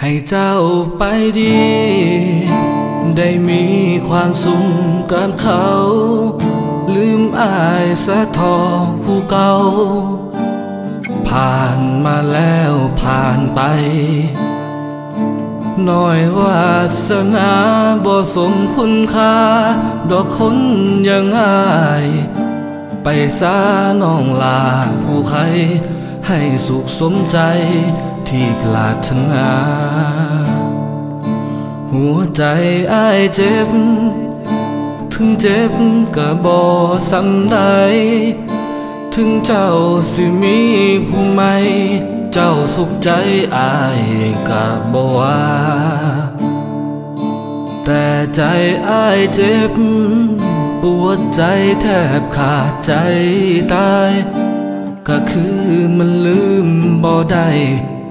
ให้เจ้าไปดี ได้มีความสุขกับเขา ลืมอายสะทอผู้เก่า ผ่านมาแล้วผ่านไปหน่อยวาสนาบ่สมคุณค่า ดอกคนยังอาย ไปซาน้องลาผู้ใคร ให้สุขสมใจ ที่ปรารถนา หัวใจอ้ายเจ็บ ถึงเจ็บก็บ่สำใด ถึงเจ้าสิมีผู้ใหม่เจ้าสุขใจอายก็บ่ว่าแต่ใจอ้ายเจ็บ ปวดใจแทบขาดใจตายก็คือมันลืมบ่ได้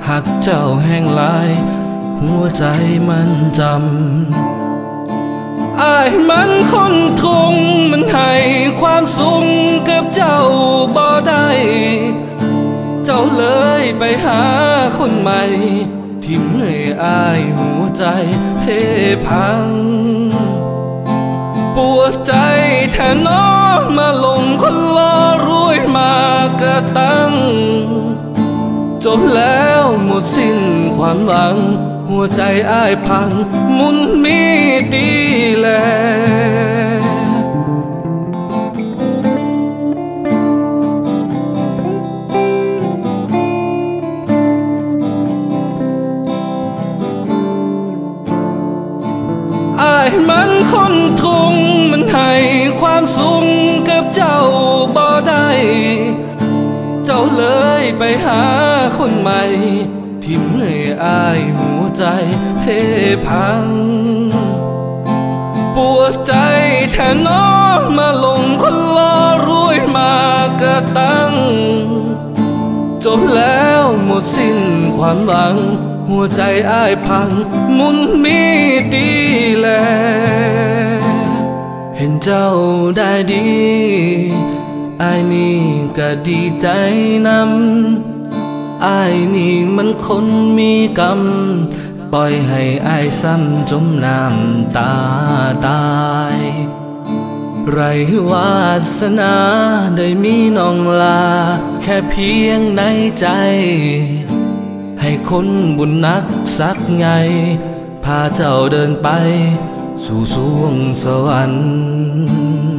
หักเจ้าแห้งลาย หัวใจมันจำอายมันคนทุงมันให้ความสุขกับเจ้าบ่ได้ เจ้าเลยไปหาคนใหม่ที่เมื่อยอายหัวใจเพพัง ปวดใจแทนน้องมาลงคนลอรวยมากระตัง จบแล้วหมดสิ้นความหวัง หัวใจอ้ายพัง มุนมีตีแลอายมันคนทุงมันให้ความสุข จ้าเลยไปหาคนใหม่ ที่เมื่อยอายหัวใจเพพัง ปวดใจแทนน้องมาลงคนลอรวยมากระตัง จบแล้วหมดสิ้นความหวัง หัวใจอ้ายพัง มุนมีตีแล เห็นเจ้าได้ดี ไอายนี่ก็ดีใจนำไอายนี่มันคนมีกรรม ปล่อยให้ไอายซ้ำจมน้ำตาตาย ไรวาสนาได้มีน้องลา แค่เพียงในใจ ให้คนบุญนักสักไง พาเจ้าเดินไป สู่สวงสวรรค์